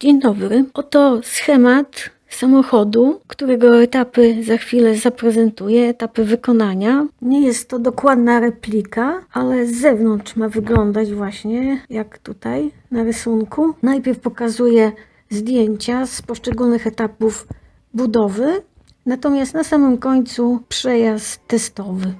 Dzień dobry. Oto schemat samochodu, którego etapy za chwilę zaprezentuję, etapy wykonania. Nie jest to dokładna replika, ale z zewnątrz ma wyglądać właśnie jak tutaj na rysunku. Najpierw pokazuję zdjęcia z poszczególnych etapów budowy, natomiast na samym końcu przejazd testowy.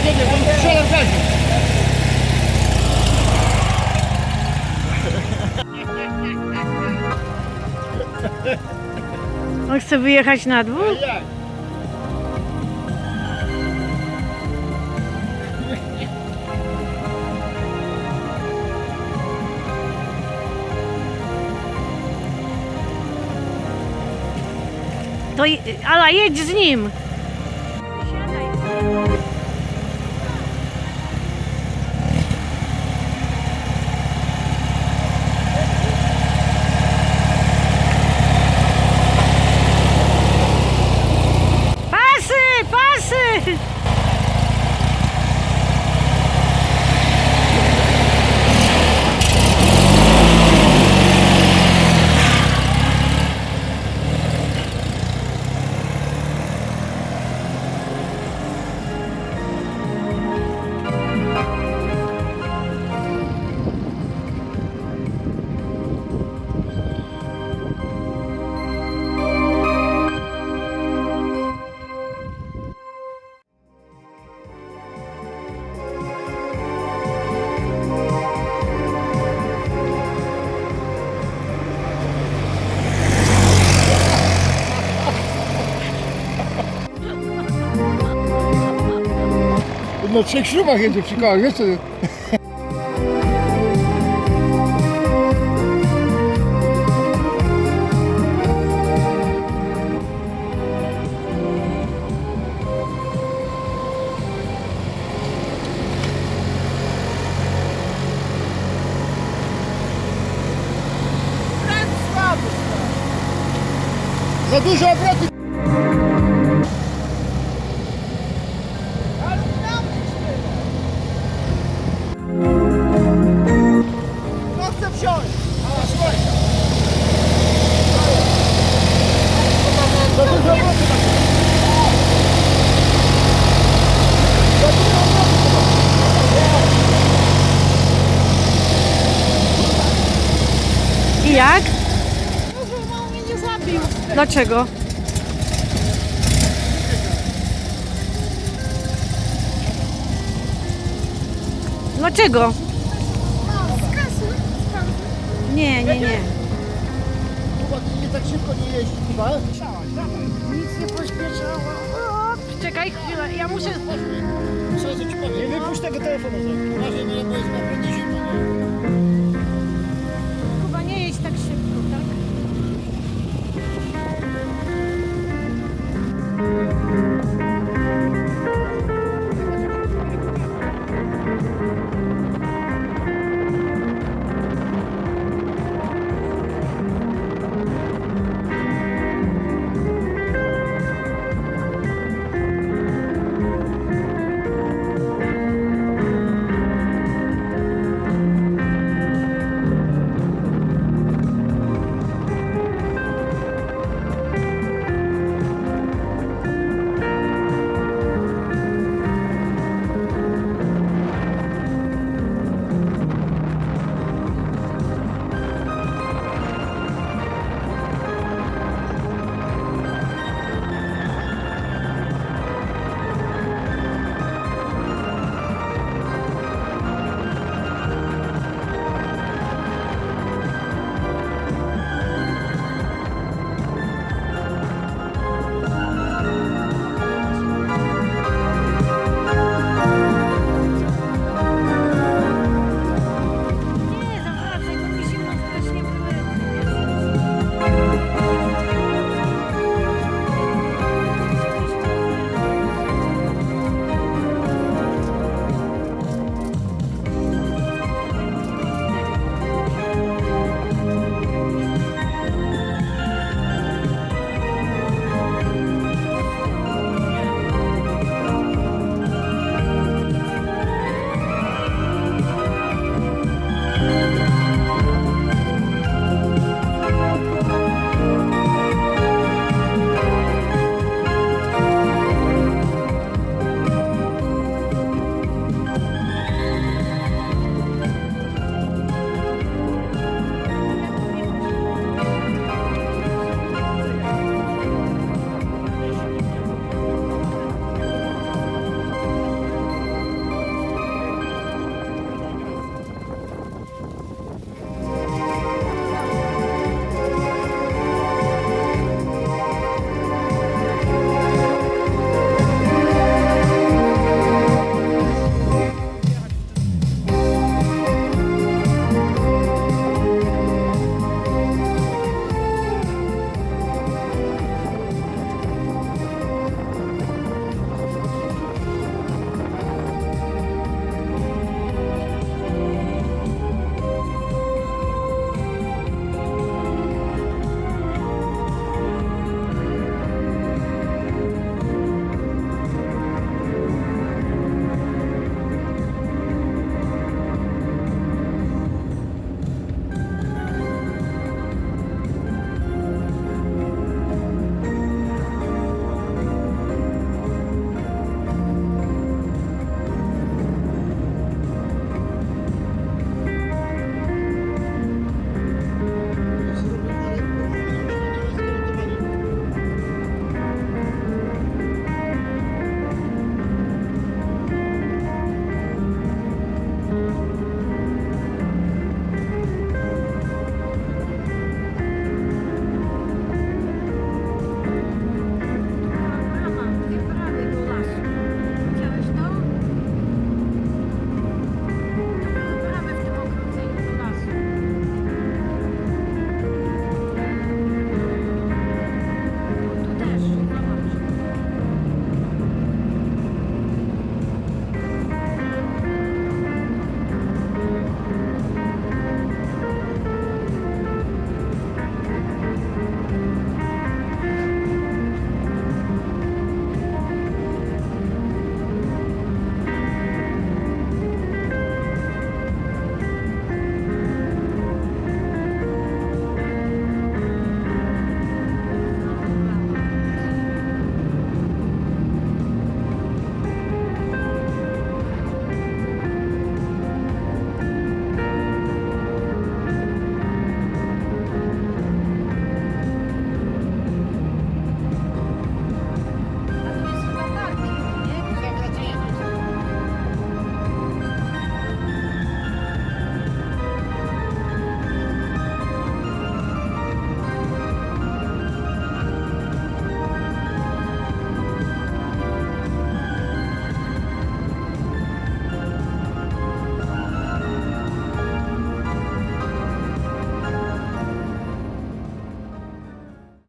Ustawiony, bo strzela. On chce wyjechać na dwór? To i- Ala, jedź z nim! No trzech śrubach jedzie przy kołach, wiesz co? Za dużo. Dlaczego? Dlaczego? No. Nie, nie, nie. Ty nie tak szybko nie jeździ. Nic nie pośpieszało. Czekaj chwilę, ja muszę... Ci powiem? Nie wypuść tego telefonu. Uważaj, bo jest?